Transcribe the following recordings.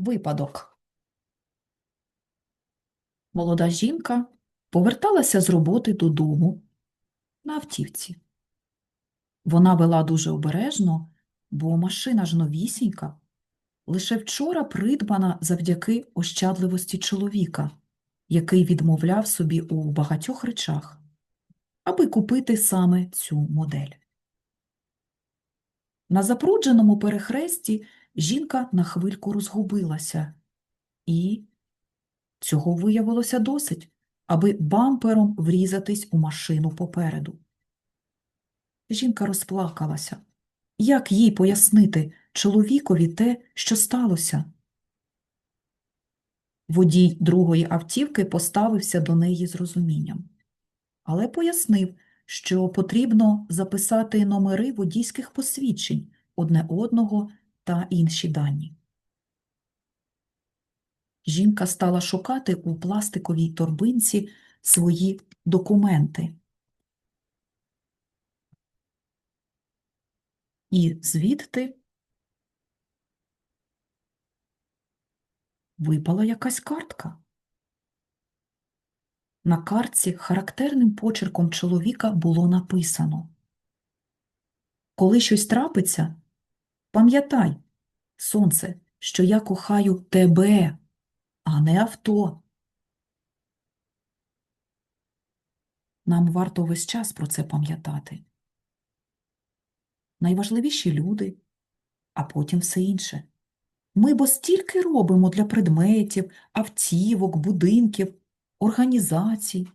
Випадок. Молода жінка поверталася з роботи додому на автівці. Вона вела дуже обережно, бо машина ж новісінька, лише вчора придбана завдяки ощадливості чоловіка, який відмовляв собі у багатьох речах, аби купити саме цю модель. На запрудженому перехресті жінка на хвильку розгубилася, і цього виявилося досить, аби бампером врізатись у машину попереду. Жінка розплакалася. Як їй пояснити чоловікові те, що сталося? Водій другої автівки поставився до неї з розумінням, але пояснив, що потрібно записати номери водійських посвідчень одне одного та інші дані. Жінка стала шукати у пластиковій торбинці свої документи. І звідти випала якась картка. На картці характерним почерком чоловіка було написано Коли щось трапиться, пам'ятай, сонце, що я кохаю тебе, а не авто. Нам варто весь час про це пам'ятати. Найважливіші люди, а потім все інше. Ми бо стільки робимо для предметів, автівок, будинків, організацій,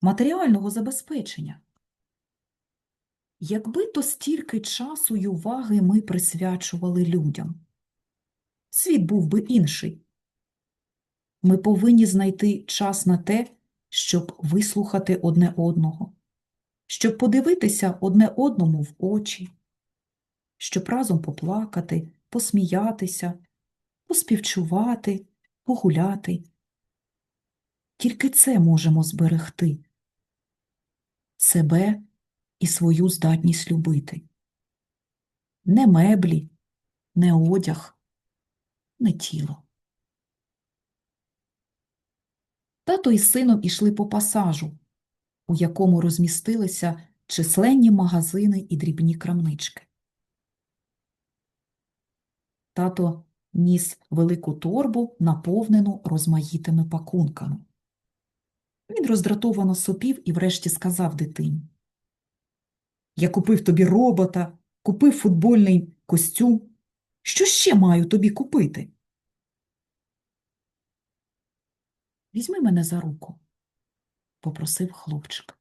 матеріального забезпечення. Якби то стільки часу й уваги ми присвячували людям, світ був би інший. Ми повинні знайти час на те, щоб вислухати одне одного, щоб подивитися одне одному в очі, щоб разом поплакати, посміятися, поспівчувати, погуляти. Тільки це можемо зберегти себе і свою здатність любити. Не меблі, не одяг, не тіло. Тато із сином ішли по пасажу, у якому розмістилися численні магазини і дрібні крамнички. Тато ніс велику торбу, наповнену розмаїтими пакунками. Він роздратовано сопів і врешті сказав дитині. Я купив тобі робота, купив футбольний костюм. Що ще маю тобі купити? Візьми мене за руку, попросив хлопчик.